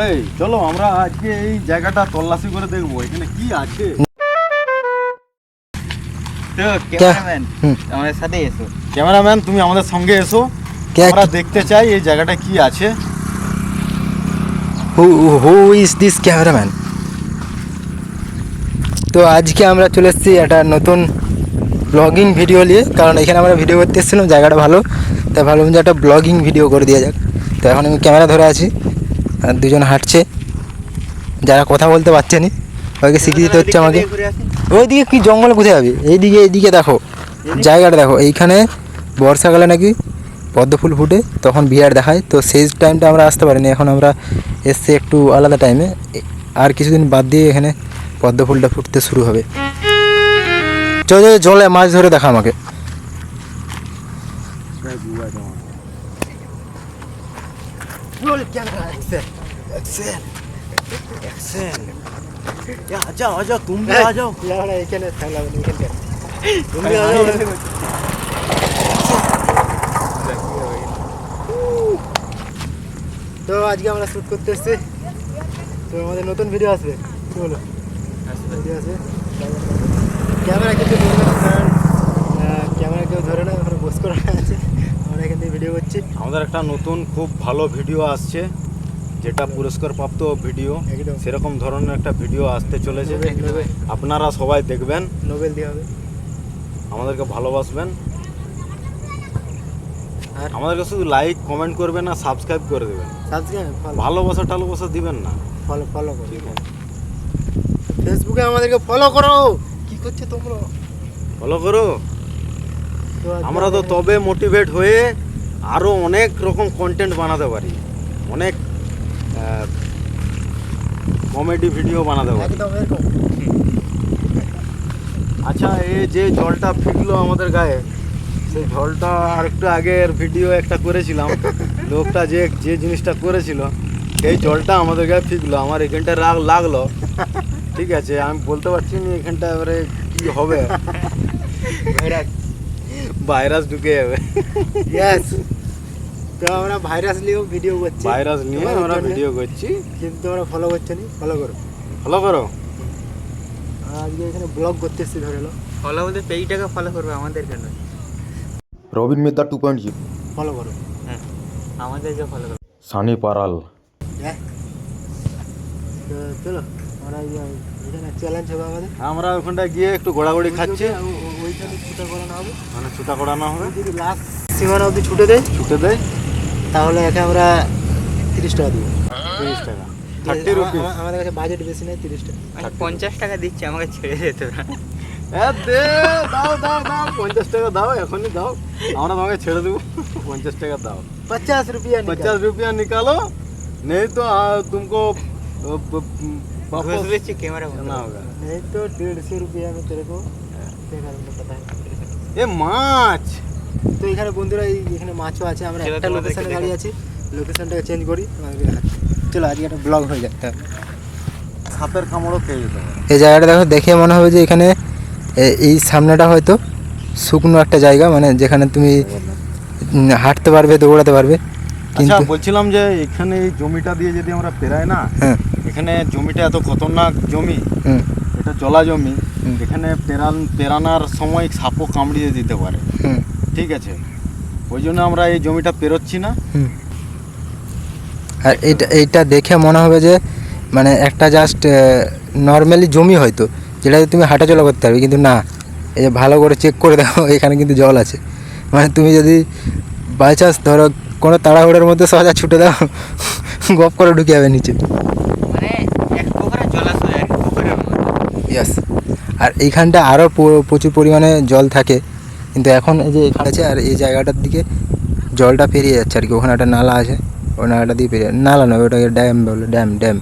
এই চলো আমরা আজকে এই জায়গাটা তল্লাশি করে দেখব। এখানে কি আছে? তো ক্যামেরাম্যান আমাদের সাথে এসো। ক্যামেরাম্যান তুমি আমাদের সঙ্গে এসো। আমরা দেখতে চাই এই জায়গাটা কি আছে। Who who is this cameraman তো আজকে আমরা চলে এসেছি একটা নতুন ব্লগিং ভিডিও নিয়ে কারণ এখানে আমরা ভিডিও করতে এসেছিলাম জায়গাটা ভালো। তাই ভাবলাম যে একটা ব্লগিং ভিডিও করে দেওয়া যাক। তো এখন আমি ক্যামেরা ধরে আছি। দুজন হাঁটছে। যারা কথা বলতে পারছে না ওইকে শিখিয়ে দিতে হচ্ছে আমাকে। ওইদিকে কি জঙ্গলে কোথায় যাবে? এইদিকে এইদিকে দেখো জায়গাটা দেখো। এইখানে বর্ষাকালে নাকি পদ্ম ফুল ফুটে তখন বিরাট দেখায়। তো সেই টাইমটা আমরা আসতে পারিনি এখন আমরা এসছি একটু আলাদা টাইমে। আর কিছুদিন বাদ দিয়ে এখানে পদ্ম ফুলটা ফুটতে শুরু হবে। চলে চল, জলে মাছ ধরে দেখা আমাকে। আচ্ছা আচ্ছা তুমি আ যাও এখানে থাকলাম এখানটা তুমি আ যাও তো আজকে আমরা শ্যুট করতে এসেছি তো আমাদের নতুন ভিডিও আসবে কি বলো ভিডিও আসবে ক্যামেরা কিন্তু ধরবে না কারণ ক্যামেরা কেউ ধরে না ওখানে বস করা আছে আমরা এখান থেকে ভিডিও করছি। আমাদের একটা নতুন খুব ভালো ভিডিও আসছে যেটা পুরস্কার প্রাপ্ত ভিডিও সেরকম ধরনের একটা ভিডিও আসতে চলেছে। আপনারা সবাই দেখবেন। নোবেল দিয়ে হবে। আমাদেরকে ভালোবাসবেন। আর? আমাদেরকে শুধু লাইক কমেন্ট করবেন আর সাবস্ক্রাইব করে দেবেন। সাবস্ক্রাইব ভালোবাসা টালোবাসা দিবেন না। ফলো ফলো করো ফেসবুকে আমাদেরকে ফলো করো। কি করছে তোমরা? ফলো করো? আমরা তো তবে মোটিভেট হয়ে আরও অনেক রকম কন্টেন্ট বানাতে পারি। অনেক কমেডি ভিডিও বানাতে পারি। আচ্ছা এই যে জলটা ফিরলো আমাদের গায়ে সেই জলটা আর একটু আগের ভিডিও একটা করেছিলাম। লোকটা যে যে জিনিসটা করেছিল সেই জলটা আমাদের গায়ে ফিরলো আমার এখানটা রাগ লাগল। ঠিক আছে আমি বলতে পারছি না এখানটা এবারে কী হবে। ভাইরাস ঢুকে যাবে। ইয়েস তো আমরা ভাইরাস নিয়েও ভিডিও করছি। ভাইরাস নিয়ে আমরা ভিডিও করছি। কিন্তু তোমরা ফলো করছ নি ফলো করো। ফলো করো। আজকে এখানে ব্লগ করতে এসেছি ধরে এলো ফলো বলতে পেজটাকে ফলো করবে আমাদের কেন? Robin Midya two point zero follow করো। হ্যাঁ আমাদেরকে ফলো করবে সানি পারাল। হ্যাঁ তো চলো। আমরা ওখানটা গিয়ে একটু ঘোরাঘুরি খাচ্ছি। ওইখানে ছুটা করানো হবে। মানে ছুটা করানো হবে। যদি লাস্ট সীমানা অবধি ছুটে দেয় ছুটে দেয়। তাহলে একে আমরা তিরিশ টাকা দেবো। তিরিশ টাকা। আমাদের কাছে বাজেট বেশি নেই তিরিশ টাকা। পঞ্চাশ টাকা দিচ্ছি আমাকে ছেড়ে যেতে হ্যাঁ দে দাও দাও দাও পঞ্চাশ টাকা দাও এখনই দাও। আমরা তোমাকে ছেড়ে দেবো। পঞ্চাশ টাকা দাও। পঞ্চাশ রুপিয়া পঞ্চাশ রুপিয়া নিকালো। নেই তো তুমকো तुमको अ, प- ঘুষ वापस দিচ্ছি ক্যামেরা करना होगा नहीं तो डेढ़ सौ रुपया में तेरे को দেখা যাবে, पता है এ মাছ তো এখানে বন্ধুরা এই এখানে মাছও আছে আমরা চলো একটা তোমাদেরকে লোকেশনে দেখাই। দাঁড়িয়ে আছি লোকেশনটাকে চেঞ্জ করি আমাদের হাতে। চলো আজকে একটা ব্লগ হয়ে যাক তাহলে। সাপের কামড়ও খেয়ে যেতে পারে এই জায়গাটা দেখো দেখে মনে হবে যে এখানে এ- এই সামনেটা হয়তো শুকনো একটা জায়গা মানে যেখানে তুমি উম, হাঁটতে পারবে দৌড়াতে পারবে আচ্ছা কিন্তু বলছিলাম যে এখানে এই জমিটা দিয়ে যদি আমরা পেরাই না হ্যাঁ এখানে জমিটা এত খতরনাক জমি এটা জলা জমি। এখানে পেরান পেরানোর সময় সাপও কামড়িয়ে দিতে পারে। ঠিক আছে? ওই জন্য আমরা এই জমিটা পেরোচ্ছি না। আর এইটা এইটা দেখে মনে হবে যে মানে একটা জাস্ট নর্মালি জমি হয়তো যেটাতে তুমি হাঁটাচলা করতে পারবে কিন্তু না। এই যে ভালো করে চেক করে দেখো এখানে কিন্তু জল আছে। মানে তুমি যদি বাই চান্স ধরো কোনো তাড়াহুড়োর মধ্যে সহজা ছুটে দাও গপ করে ঢুকে যাবে নিচে মানে এক পুকুরে জলাশয় আর কি, পুকুরের মতো ইয়াস আর এইখানটা আরও প্রচুর পরিমাণে জল থাকে। কিন্তু এখন এই যে এখানে আছে আর এই জায়গাটার দিকে জলটা পেরিয়ে যাচ্ছে আর কি। ওখানে একটা নালা আছে ওই নালাটা দিয়ে পেরিয়ে নালা নয় ওটাকে ড্যাম বলে ড্যাম ড্যাম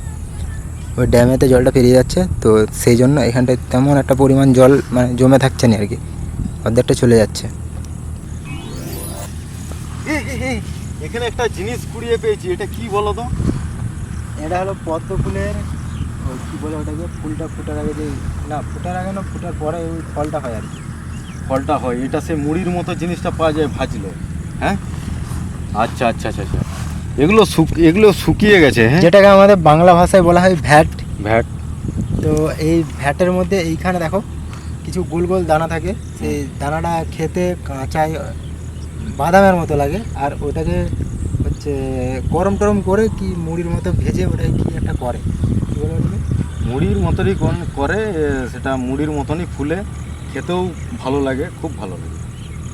ওই ড্যামেতে জলটা পেরিয়ে যাচ্ছে তো সেই জন্য এখানটায় তেমন একটা পরিমাণ জল মানে জমে থাকছে না আর কি। অর্ধেকটা চলে যাচ্ছে। এখানে একটা জিনিস কুড়িয়ে পেয়েছি এটা কি বলো তো? এটা হলো পদ্ম ফুলের ওই কী বলে ওটাকে? ফুলটা ফুটার আগে যে না ফুটার আগে না ফুটার পরে ওই ফলটা হয় আর কি। ফলটা হয় এটা সে মুড়ির মতো জিনিসটা পাওয়া যায় ভাজলে হ্যাঁ? আচ্ছা আচ্ছা আচ্ছা আচ্ছা। এগুলো এগুলো শুকিয়ে গেছে হ্যাঁ? যেটাকে আমাদের বাংলা ভাষায় বলা হয় ভ্যাট। ভ্যাট। তো এই ভ্যাটের মধ্যে এইখানে দেখো কিছু গোল গোল দানা থাকে। সেই দানাটা খেতে কাঁচায় বাদামের মতো লাগে। আর ওটাকে হচ্ছে গরম টরম করে কি মুড়ির মতো ভেজে ওটাকে কি একটা করে। কি বলে? মুড়ির মতনই কোন- করে সেটা মুড়ির মতনই ফুলে। খেতেও ভালো লাগে খুব ভালো লাগে।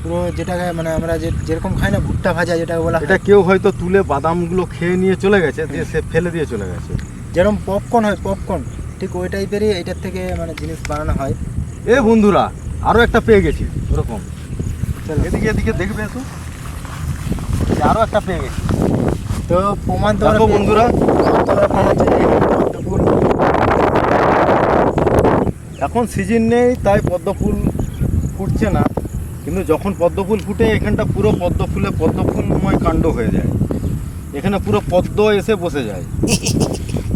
পুরো যেটাকে মানে আমরা যে যেরকম খাই না ভুট্টা ভাজা যেটাকে বলা এটা কেউ হয়তো তুলে বাদামগুলো খেয়ে নিয়ে চলে গেছে দিয়ে সে ফেলে দিয়ে চলে গেছে। যেরকম পপকর্ন হয় পপকর্ন ঠিক ওই টাইপেরই এটার থেকে মানে জিনিস বানানো হয়। এ বন্ধুরা আরও একটা পেয়ে গেছি ওরকম। এদিকে এদিকে দেখবে তো আরও একটা পেয়ে গেছি। তো প্রমাণ তো বন্ধুরা। তোমরা পেয়ে যাচ্ছ যে এখানে পদ্ম ফুল এখন সিজন নেই তাই পদ্ম ফুল ফুটছে না। কিন্তু যখন পদ্ম ফুল ফুটে এখানটা পুরো পদ্ম ফুলে পদ্ম ফুলময় কাণ্ড হয়ে যায়। এখানে পুরো পদ্ম এসে বসে যায়।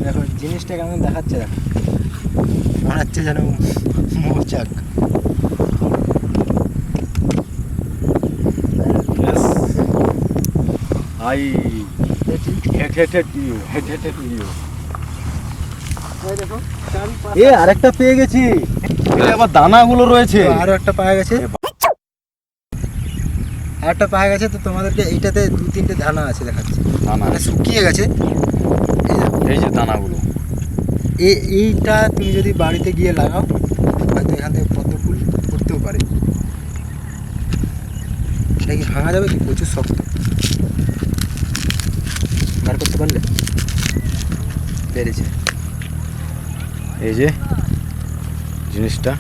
দেখো জিনিসটা কেমন দেখাচ্ছে দেখো। মনে হচ্ছে যেন মৌচাক. I hate hated you, hate hated you. এই দেখো। এ আরেকটা পেয়ে গেছি। আবার দানাগুলো রয়েছে। আরও একটা পাওয়া গেছে। আর একটা পাওয়া গেছে তো তোমাদেরকে এইটাতে দু তিনটে দানা আছে দেখাচ্ছে। দানা মানে শুকিয়ে গেছে। এই যে দানাগুলো। এই এইটা তুমি যদি বাড়িতে গিয়ে লাগাও হয়তো এখান থেকে পদ্ম ফুল করতেও পারে। এটা কি ভাঙা যাবে কি? প্রচুর শক্ত। বার করতে পারলে? পেরেছে। এই যে জিনিসটা।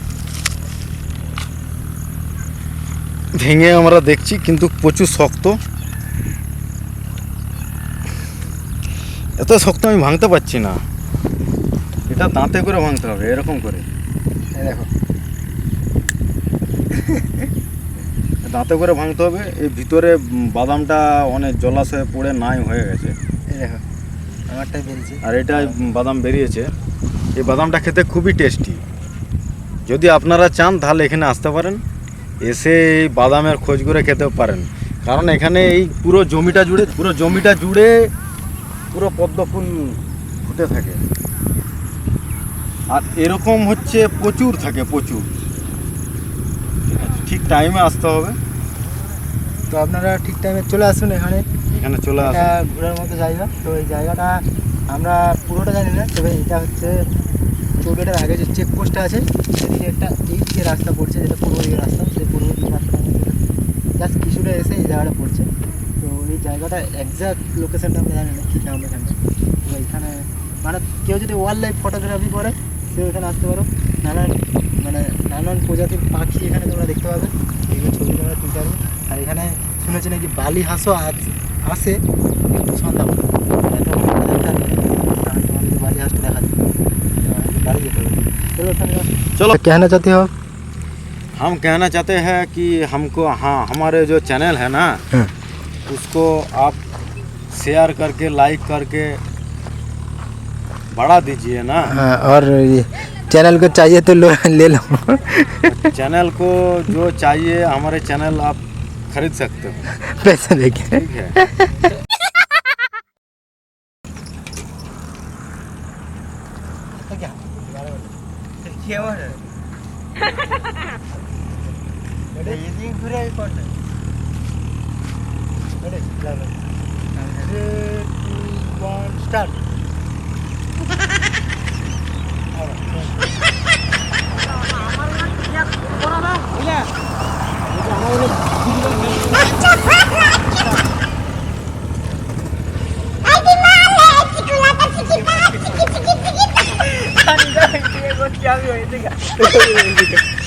ভেঙে আমরা দেখছি কিন্তু প্রচুর শক্ত। এত শক্ত আমি ভাঙতে পারছি না। এটা দাঁতে করে ভাঙতে হবে এরকম করে। দেখো। দাঁতে করে ভাঙতে হবে এই ভিতরে বাদামটা অনেক জলাশয়ে পড়ে নাই হয়ে গেছে। আমারটাই আর এটা বাদাম বেরিয়েছে। এই বাদামটা খেতে খুবই টেস্টি। যদি আপনারা চান তাহলে এখানে আসতে পারেন। এসে এই বাদামের খোঁজ করে খেতেও পারেন। কারণ এখানে এই পুরো জমিটা জুড়ে পুরো জমিটা জুড়ে পুরো পদ্ম ফুল ফুটে থাকে। আর এরকম হচ্ছে প্রচুর থাকে প্রচুর। ঠিক টাইমে আসতে হবে। তো আপনারা ঠিক টাইমে চলে আসুন এখানে। এখানে চলে আসুন। ঘোরার মতো জায়গা। তো এই জায়গাটা আমরা পুরোটা জানি না, তবে এটা হচ্ছে চৌকিটার আগে যে চেকপোস্টটা আছে, সেদিকে একটা এই যে রাস্তা পড়ছে, যেটা পূর্ব দিকের রাস্তা, সেই পূর্ব দিকের রাস্তা জাস্ট কিছুটা এসে এই জায়গাটা পড়ছে। তো এই জায়গাটা একজ্যাক্ট লোকেশানটা আমরা জানি না কী নাম এখানে তো এখানে মানে কেউ যদি ওয়াইল্ড লাইফ ফটোগ্রাফি করে, সেও এখানে আসতে পারো। নানান মানে নানান প্রজাতির পাখি এখানে তোমরা দেখতে পাবে। এগুলো ছবি তোমরা তুলতে পারবে আর এখানে শুনেছি নাকি বালি হাঁসও আসে। একটু সন্ধ্যা चलो। कहना चाहते हो हम कहना चाहते हैं कि हमको हाँ हमारे जो चैनल है ना हाँ। उसको आप शेयर करके लाइक करके बढ़ा दीजिए ना। हाँ, और चैनल को चाहिए तो लो ले लो। चैनल को जो चाहिए हमारे चैनल आप खरीद सकते हो। पैसे देके ठीक है। ఎవడు ఇది గురి అయిపోండి స్టార్ట్ Hindi ka.